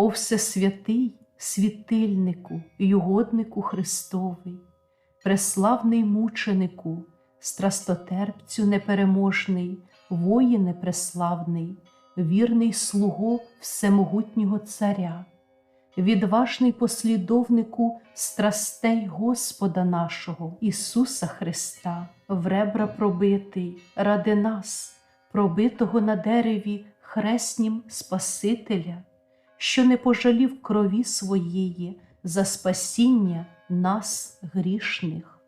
О Всесвятий світильнику й угоднику Христовий, преславний мученику, страстотерпцю непереможний, воїне преславний, вірний слуго Всемогутнього Царя, відважний послідовнику страстей Господа нашого Ісуса Христа, в ребра пробитий ради нас, пробитого на дереві хреснім Спасителя, що не пожалів крові своєї за спасіння нас грішних.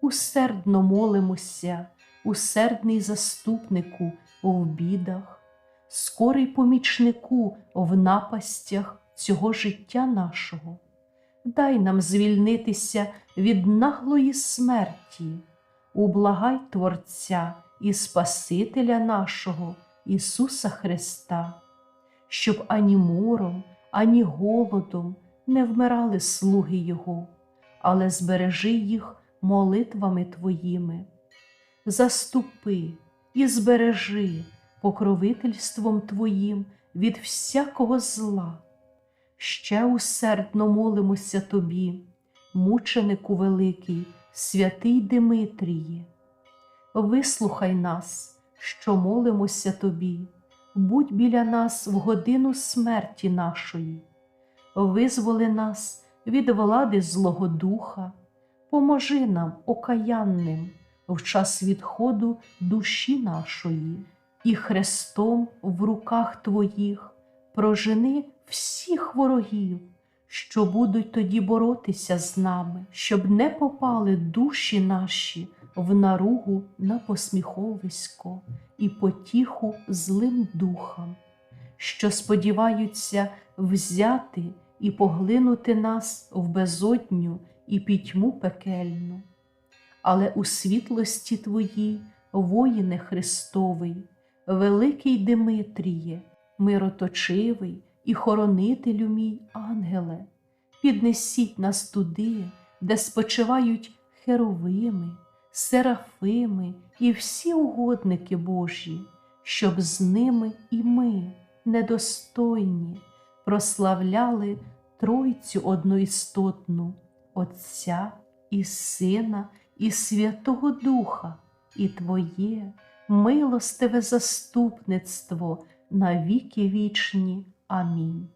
Усердно молимося, усердний заступнику в бідах, скорий помічнику в напастях цього життя нашого. Дай нам звільнитися від наглої смерті, ублагай Творця і Спасителя нашого Ісуса Христа, щоб ані мором, ані голодом не вмирали слуги Його, але збережи їх молитвами Твоїми. Заступи і збережи покровительством Твоїм від всякого зла. Ще усердно молимося Тобі, мученику великий, святий Димитріє. Вислухай нас, що молимося Тобі, будь біля нас в годину смерті нашої, визволи нас від влади Злого Духа, поможи нам, окаянним, в час відходу душі нашої, і хрестом в руках Твоїх прожени всіх ворогів, що будуть тоді боротися з нами, щоб не попали душі наші в наругу на посміховисько і потіху злим духам, що сподіваються взяти і поглинути нас в безодню і пітьму пекельну. Але у світлості Твоїй, воїне Христовий, великий Димитріє, мироточивий і хоронителю мій ангеле, піднесіть нас туди, де спочивають херовими, серафими і всі угодники Божі, щоб з ними і ми, недостойні, прославляли Тройцю одноістотну, Отця і Сина, і Святого Духа, і Твоє милостиве заступництво на віки вічні. Амінь.